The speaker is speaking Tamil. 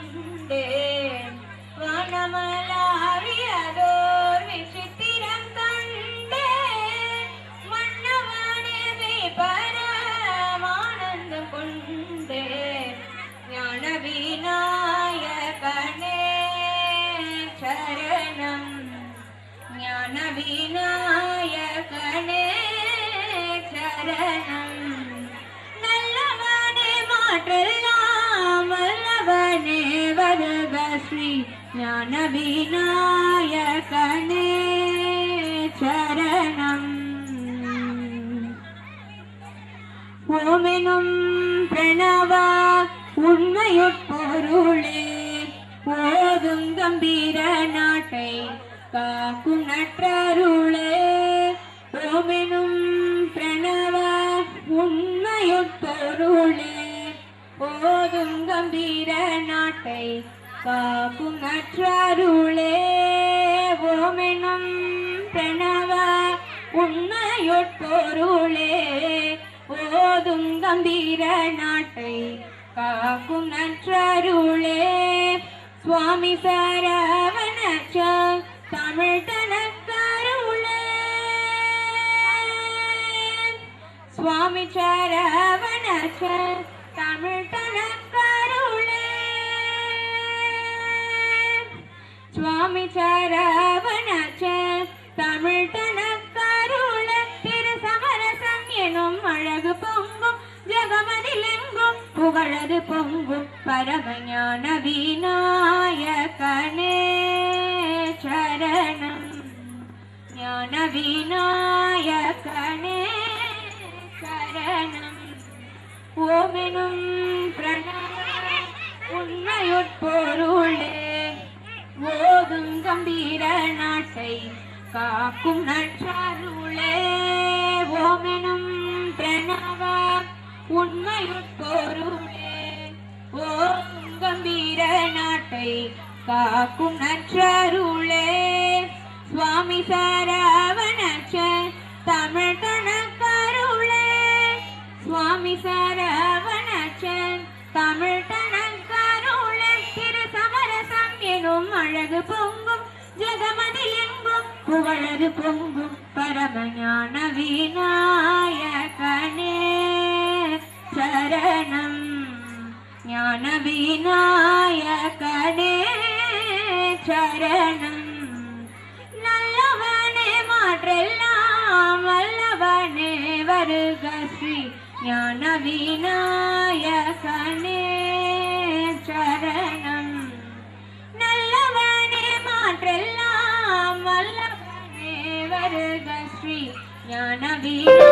கொண்டேன் வானமலாவியதோர் விசித்திரம் கண்டேன் மன்னவனே பரமானந்தம் கொண்டே ஞான விநாயகனே சரணம் ஞான விநாயகனே சரணம் நல்லவனே மாற்றெல்லாம் ஸ்ரீ ஞான விநாயகனே சரணம் ஓமெனும் பிரணவா உண்மையுட்பொருளே போதும் கம்பீர நாட்டை காக்கும் நற்றருளே ஓமெனும் பிரணவா உண்மையுட்பொருளே போதும் கம்பீர நாட்டை காக்கும் நற்றருளே ஓமெனும் பிரணவ உண்மையுட்பொருளே ஓதும் கம்பீர நாட்டை காக்கும் நற்றருளே. சுவாமி சரவணச்ச தமிழ் தனக்கருளே. சுவாமி சரவணச்ச தமிழ் தனக்கருளே சுவாமி சரவணச்ச தமிழ் தனக்கருள திரு சமரசம் எனும் அழகு பொங்கும் ஜகமதிலெங்கும் புகழது பொங்கும் பரமஞான விநாயகனே சரணம் ஞான விநாயகனே சரணம் ஓமெனும் பிரணவ உண்மையுட்பொருளே ஓதும் கம்பீர நாட்டை காக்கும் நற்றாருளே. ஓமெனும் பிரணவ உண்மையுட்பொருளே ஓம் கம்பீர நாட்டை காக்கும் நற்றாருளே. சுவாமி சாராவணச்ச தமிழ் கணக்கருளே. சுவாமி சாராவணச்ச தமிழ் தனக்கருள திரு சமரசம் எனும் அழகு பொங்கும் ஜெகமதில் எங்கும் புகழது பொங்கும் பரமஞான விநாயகனே சரணம் ஞான விநாயகனே சரணம் நல்லவனே மாற்றெல்லாம் வல்லவனே வருக ஸ்ரீ ஞான ஞான விநாயகனே